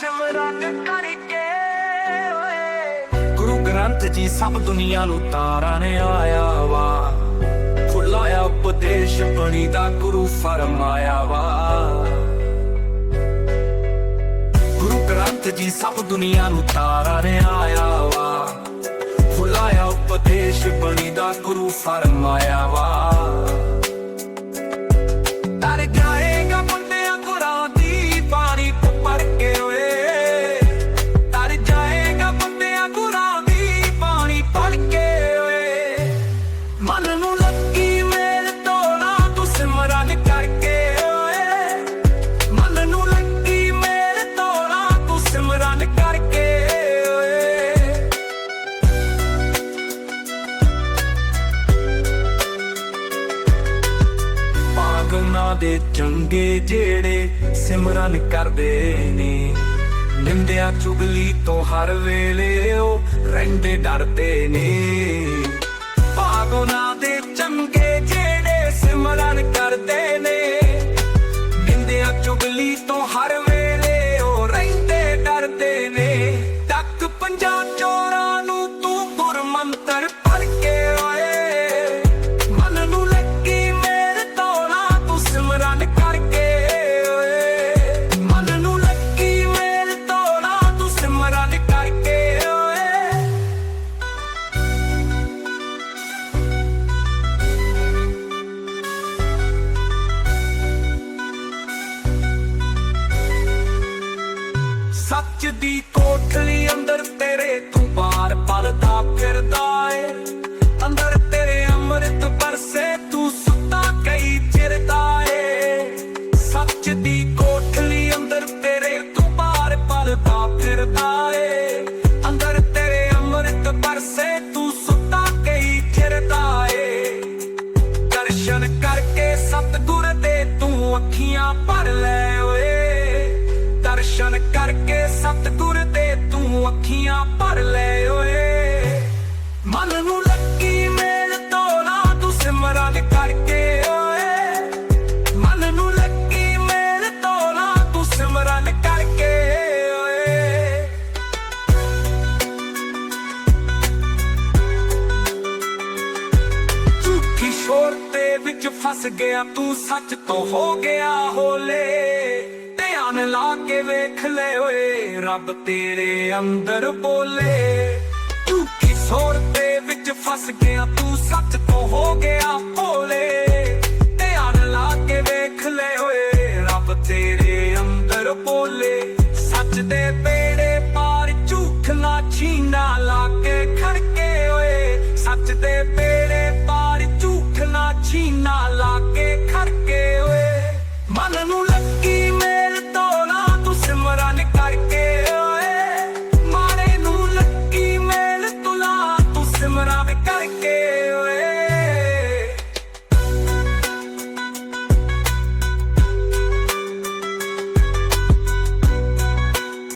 ਸਿਮਰਨ ਕਰਕੇ ਓਏ। ਗੁਰੂ ਗ੍ਰੰਥ ਜੀ ਸਭ ਦੁਨੀਆ ਨੂੰ ਤਾਰਾ ਨੇ ਆਇਆ ਵਾ। ਖੁੱਲਾਇਆ ਉਪਦੇਸ਼, ਬਣੀ ਦਾ ਗੁਰੂ ਫਰਮਾਇਆ ਵਾ। ਗੁਰੂ ਗ੍ਰੰਥ ਜੀ ਸਭ ਦੁਨੀਆ ਨੂੰ ਤਾਰਾ ਨੇ ਆਇਆ ਵਾ। ਖੁੱਲਾਇਆ ਉਪਦੇਸ਼, ਬਣੀ ਦਾ ਗੁਰੂ ਫਰਮਾਇਆ ਪਾਗਨਾ ਦੇ ਚੰਗੇ ਜਿਹੜੇ ਸਿਮਰਨ ਕਰਦੇ ਨੇ। ਨਿੰਦਿਆ ਚੁਗਲੀ ਤੋਂ ਹਰ ਵੇਲੇ ਉਹ ਰਹਿੰਦੇ ਡਰਦੇ ਨੇ। ਪਾਗਨਾ ਦੇ ਚੰਗੇ ਜਿਹੜੇ ਸਿਮਰਨ ਕਰਦੇ ਨੇ। ਨਿੰਦਿਆ ਚੁਗਲੀ ਤੋਂ ਹਰ ਵੇਲੇ ਉਹ ਰਹਿੰਦੇ ਡਰਦੇ ਨੇ। ਤੱਕ ਪੰਜਾਂ ਚੋਰਾਂ ਨੂੰ ਤੂੰ ਗੁਰ ਸੱਚ ਦੀ ਕੋਠਲੀ ਅੰਦਰ ਤੇਰੇ ਤੂੰ ਬਾਰ ਪਲਦਾ ਫਿਰਦਾ ਏ। ਅੰਦਰ ਤੇਰੇ ਅੰਮ੍ਰਿਤ ਬਰਸੇ ਤੂੰ ਸੁੱਤਾ ਕਈ ਚਿਰਦਾ ਏ। ਸੱਚ ਦੀ ਕੋਠਲੀ ਅੰਦਰ ਤੇਰੇ ਤੂੰ ਬਾਰ ਪਲਦਾ ਫਿਰਦਾ ਏ। ਅੰਦਰ ਤੇਰੇ ਅੰਮ੍ਰਿਤ ਬਰਸੇ ਤੂੰ ਸੁੱਤਾ ਕਈ ਚਿਰਦਾ ਏ। ਦਰਸ਼ਨ ਕਰਕੇ ਸਤਿਗੁਰ ਦੇ ਤੂੰ ਅੱਖੀਆਂ ਭਰ ਲੈ ਓਏ। ਦਰਸ਼ਨ ਕਰਕੇ ਸਤਿਗੁਰ ਦੇ ਤੂੰ ਅੱਖੀਆਂ ਭਰ ਲੈ ਓਏ। ਮਨ ਨੂੰ ਲੱਗੀ ਮੇਲ ਤੋਲਾ ਤੂੰ ਸਿਮਰਨ ਕਰਕੇ ਓਏ। ਮਨ ਨੂੰ ਲੱਗੀ ਮੇਲ ਤੋਲਾ ਤੂੰ ਸਿਮਰਨ ਕਰਕੇ ਓਏ। ਝੂਠੀ ਸ਼ੋਰ ਤੇ ਵਿੱਚ ਫਸ ਗਿਆ ਤੂੰ, ਸੱਚ ਤੋਂ ਹੋ ਗਿਆ ਹੋਲੇ। ਲਾ ਕੇ ਵੇਖ ਲੈ ਓਏ, ਰੱਬ ਤੇਰੇ ਅੰਦਰ ਬੋਲੇ। ਝੂਠੀ ਸ਼ੋਰ ਤੇ ਵਿੱਚ ਫਸ ਗਿਆ, ਤੂੰ ਸੱਚ ਤੋਂ ਹੋ ਗਿਆ ਹੋਲੇ ਧਿਆਨ ਲਾ ਕੇ ਵੇਖ ਲੈ ਓਏ, ਰੱਬ ਤੇਰੇ ਅੰਦਰ ਬੋਲੇ। ਸੱਚ ਦੇ ਪੇੜੇ ਪਾਰ ਝੂਠ ਨਾ ਛੀਨਾ ਲਾ ਕੇ ਖੜਕੇ ਓਏ। ਸੱਚ ਦੇ ਪੇੜੇ ਪਾਰ ਝੂਠ ਨਾ ਛੀਨਾ ਲਾ ਕੇ